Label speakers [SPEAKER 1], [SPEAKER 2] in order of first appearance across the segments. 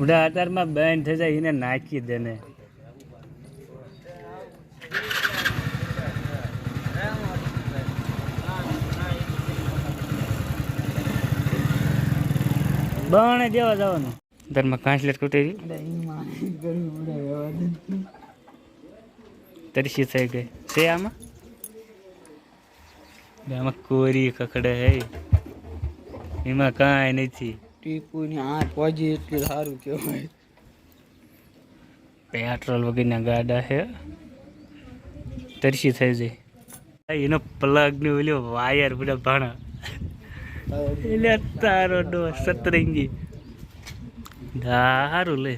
[SPEAKER 1] ઉડા અતારમાં બેન થઈ જાય એને નાખી દે ને. બાણે દેવા જવાનું. તારમાં કાંસલેટ કુટેરી તરસી થઈ ગઈ? છે આમાં? આમાં કોરી કકડે હે. એમાં કાંઈ નથી.
[SPEAKER 2] ટીપુની આઠ વાજી એટલું સારું કહેવાય.
[SPEAKER 1] પેટ્રોલ વગરના ગાડા છે તરસી થઈ જાય. એનો પ્લગ ને ઓલ્યો વાયર બધા ભાણા. એટલે તારો ડો સતરંગી. સારું લે.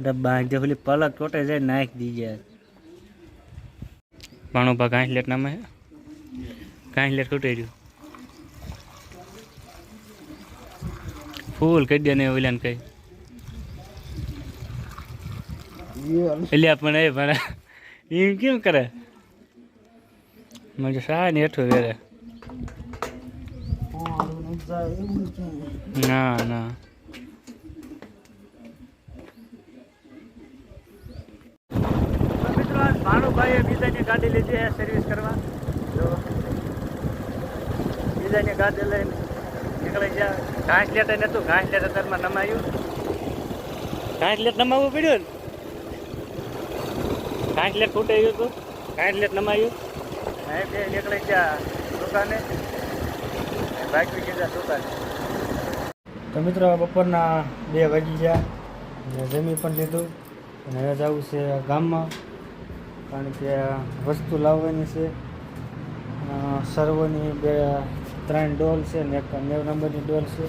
[SPEAKER 1] ડબ્બા જે ઓલી પલક તોટે જાય, નાખી દીજે ભાણો ભા કાંઈ લેટ નામે કાંઈ લેટ ખૂટી રહ્યું. ફૂલ કહી દે ને ઓલાને કઈ. પણ એ ભણા. એમ કેમ કરે? મને સા ને હેઠું વેરે. ના ના. ભાણુભાઈએ બીજાની ગાડી લીધી સર્વિસ કરવા. બીજાની ગાડી લઈને નીકળી ગયા. ઘાસ લેતા નતું ઘાસ લેતા તારમાં નમાયું. ઘાસ લેટ નમાવવું પડ્યું ને? ઘાસ લેટ ફૂટે ગયું હતું? ઘાસ લેટ નમાયું? બે નીકળી ગયા દુકાને. બાકી ગયા દુકાને. તો મિત્રો બપોરના બે વાગી ગયા. અને જમી પણ લીધું. અને હવે જવું છે ગામમાં. કારણ કે વસ્તુ લાવવાની છે. સર્વોની બે ત્રણ ડોલ છે ને એક નેવ નંબરની ડોલ છે.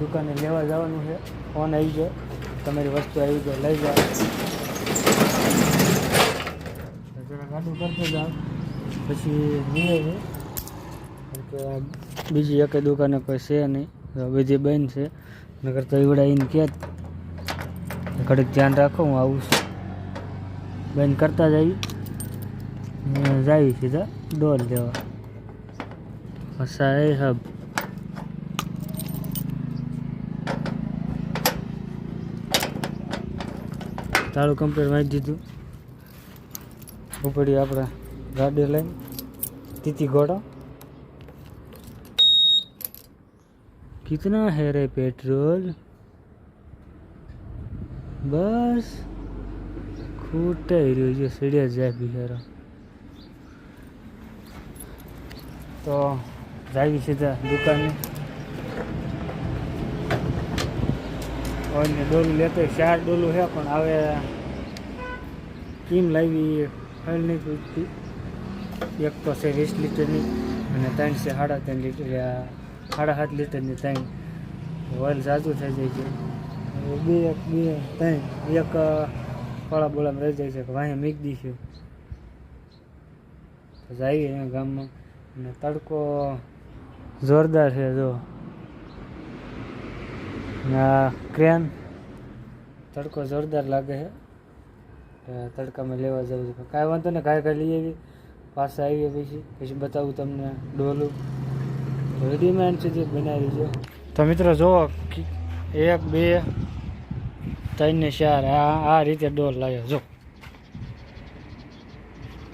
[SPEAKER 1] દુકાને લેવા જવાનું છે. ફોન આવી ગયો. તમારી વસ્તુ આવી ગઈ. લઈ જાઓ. જરા ગાડું કરતો જાઓ. પછી લઈએ આવી બીજી એકે દુકાને કોઈ છે નહીં. બીજી બંધ છે. નગર તો એવડાવીને કે ઘડીક ધ્યાન રાખો, હું આવું છું. બંધ કરતા જઈ જાવી સીધા ડોલ લેવા. સાહેબ તાળું કમ્પ્લેટ વાંચી દીધું ઉપડી આપણે ગાડી લઈને તીતી ઘોડો કિતના હે રે પેટ્રોલ બસ ખૂટાઈ રહ્યું છે સીડિયા જાય બિહારો તો જાવી સીધા દુકાને. અને ડોલું લેતો. ચાર ડોલું છે પણ હવે કેમ લાવી ફાઇલ નહીં પૂછતી. એક તો છે વીસ લીટરની અને ત્રણ છે સાડા ત્રણ લીટર. સાડા સાત લીટરની ત્રણ. ઓઇલ ઝાઝું થઈ જાય છે. બે એક, બે ત્રણ. એક ફળા બોળામાં રહી જાય છે, કે વાંહે મીક દઈશું. જાઈએ ગામમાં. અને તડકો જોરદાર છે, જો. આ ક્રેન તડકો જોરદાર લાગે છે. તડકામાં લેવા જવું છે. કાંઈ વાંધો ને કાંઈ કાંઈ લઈ આવી પાછા આવીએ પછી. પછી બતાવું તમને ડોલું. રેડીમેડ સુધી બનાવી છે. તો મિત્રો જુઓ એક, બે, ત્રણ ને ચાર. આ આ રીતે ડોલ લાવ્યો જો.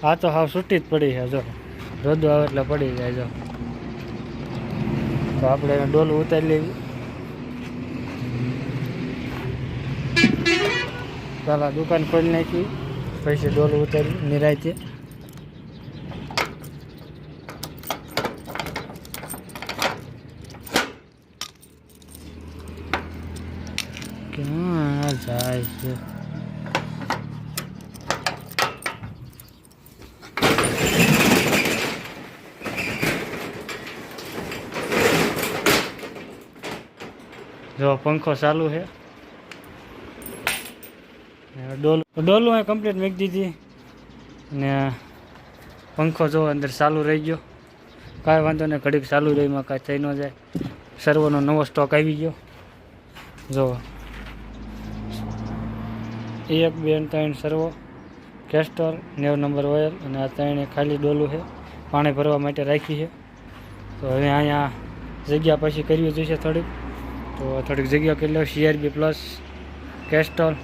[SPEAKER 1] આ તો હાવ છૂટી જ પડી છે, જો. રોદો આવે એટલે પડી જાય, જો. તો આપણે ડોલ ઉતારી લેવી. પહેલાં દુકાન ખોલી નાખી. પછી ડોલ ઉતારી નિરાયતે ક્યાં જાય છે? જો પંખો ચાલુ છે. ડોલું ડોલ અહીં કમ્પ્લીટ મૂકી દીધી. ને પંખો જો અંદર ચાલુ રહી ગયો. કાંઈ વાંધો નહીં, ઘડીક ચાલુ રહીમાં કાંઈ થઈ ન જાય. સર્વનો નવો સ્ટોક આવી ગયો. જો. એક, બે ત્રણ સર્વો. કેસ્ટર, નેવ નંબર ઓઇલ અને આ ત્રણે ખાલી ડોલું છે. પાણી ભરવા માટે રાખી છે. તો હવે અહીંયા જગ્યા પછી કરવી જોઈશે થોડીક. તો થોડીક જગ્યા કરી લો. સીઆરબી પ્લસ કેસ્ટોલ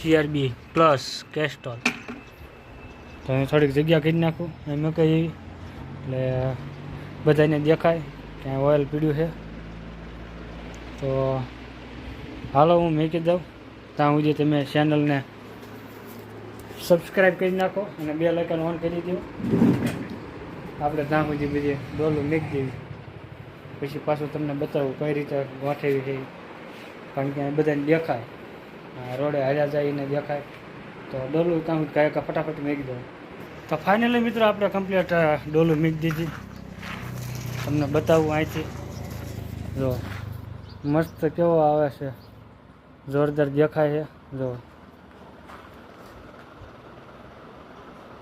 [SPEAKER 1] સીઆરબી પ્લસ કેસ્ટોલ તો અહીં થોડીક જગ્યા કરી નાખું. એમ કહી એટલે બધાને દેખાય ક્યાંય ઓઇલ પીડ્યું છે. તો હાલો હું મૂકી દઉં. ત્યાં સુધી તમે ચેનલને સબસ્ક્રાઈબ કરી નાખો અને બે લાઇકન ઓન કરી દો આપણે ત્યાં સુધી બધી ડોલું મેકી દેવી. પછી પાછું તમને બતાવું કઈ રીતે ગોઠવી છે. કારણ કે બધાને દેખાય. રોડે હાલ્યા જાય એને દેખાય. તો ડોલું કામ કાંઈ ફટાફટ મૂકી દઉં તો ફાઇનલી મિત્રો આપણે કમ્પ્લીટ ડોલું મૂકી દીધી. તમને બતાવું અહીંથી. જો, મસ્ત કેવો આવે છે. જોરદાર દેખાય છે. જો,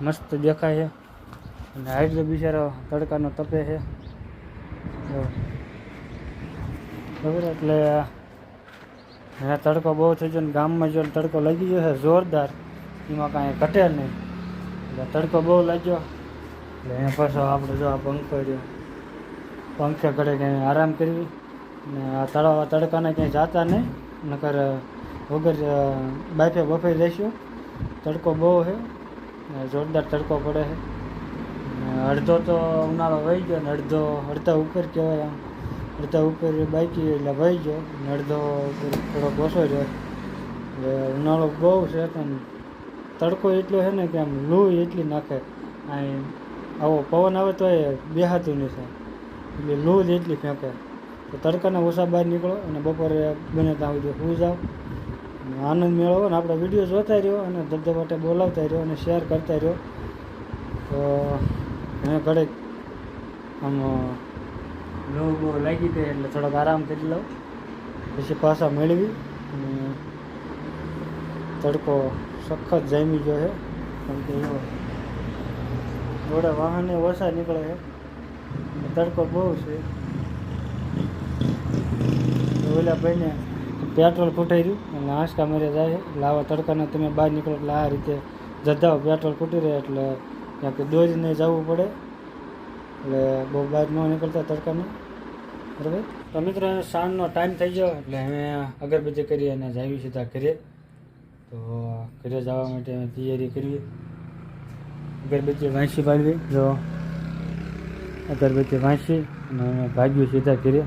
[SPEAKER 1] મસ્ત દેખાય છે. અને હાઈટ બિચારો તડકાનો તપે છે. જો. બરાબર એટલે એના તડકો બહુ થઈ ગયો ને ગામમાં જો તડકો લાગી ગયો છે, જોરદાર, એમાં કાંઈ ઘટે નહીં. એટલે તડકો બહુ લાગ્યો. એટલે એના પાછો આપણે જો આ પંખો રહ્યો પંખે ઘડે કંઈ આરામ કરવી. ને આ તળાવ તડકાને ક્યાંય જાતા નહીં. નકર વગર બાફે બફે રહીશું. તડકો બહુ છે. ને જોરદાર તડકો પડે છે. અડધો તો ઉનાળો વહી ગયો ને અડધો, અડધા ઉપર કહેવાય આમ અડધા ઉપર બાકી એટલે ભાઈ ગયો. ને અડધો ઉપર થોડોક ઓછો રહ્યો. એટલે ઉનાળો બહુ છે, પણ તડકો એટલો છે ને કે આમ લૂ એટલી નાખે. અહીં આવો પવન આવે તો એ બેહાતું નથી. એટલે લૂ જ એટલી ફેંકે. તો તડકાના ઓછા બહાર નીકળો અને બપોરે બને ત્યાં સુધી હું જાઓ આનંદ મેળવો અને આપણા વીડિયો જોતા રહ્યો અને ધબધબાટે બોલાવતા રહ્યો અને શેર કરતા રહ્યો. તો એને ઘડે આમ લો બહુ લાગી ગઈ એટલે થોડોક આરામ કરી લઉં. પછી પાછા મેળવી અને તડકો સખત જામી ગયો છે. કેમ કે એવો જોડે વાહને ઓછા નીકળે છે. તડકો બહુ છે. ઓલા ભાઈને પેટ્રોલ ખૂટાઈ રહ્યું અને આંસકા મરે જાય લાવા તડકાને તમે બહાર નીકળો એટલે આ રીતે જધાઓ પેટ્રોલ ખૂટી રહે એટલે ક્યાંક દોરીને જવું પડે. એટલે બહુ બહાર ન નીકળતા તડકાને બરાબર? તો મિત્રો, સાંજનો ટાઈમ થઈ ગયો, એટલે અમે અગરબત્તી કરી અને જાવી સીધા ઘરે. તો ઘરે જવા માટે અમે તૈયારી કરીએ. અગરબત્તી વાંચી પાડવી, જો. અગરબત્તી વાંચી અને અમે ભાગ્યું સીધા ઘરે.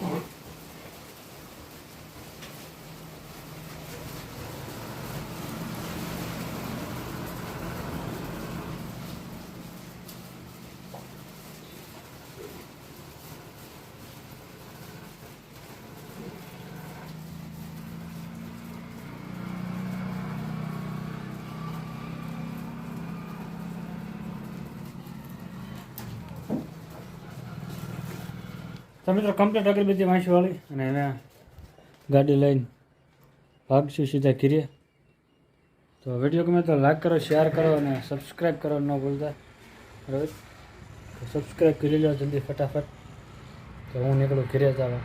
[SPEAKER 1] Mm-hmm. તો મિત્રો કમ્પ્લીટ અગરબત્તી વાંચી વાળી અને હવે ગાડી લઈને ભાગશું સીધા ઘીરે. તો વીડિયો ગમે તો લાઈક કરો શેર કરો અને સબસ્ક્રાઈબ કરો ન ભૂલતા. બરાબર? સબસ્ક્રાઈબ કરી લો જલ્દી ફટાફટ. તો હું નીકળું ઘીરે જવા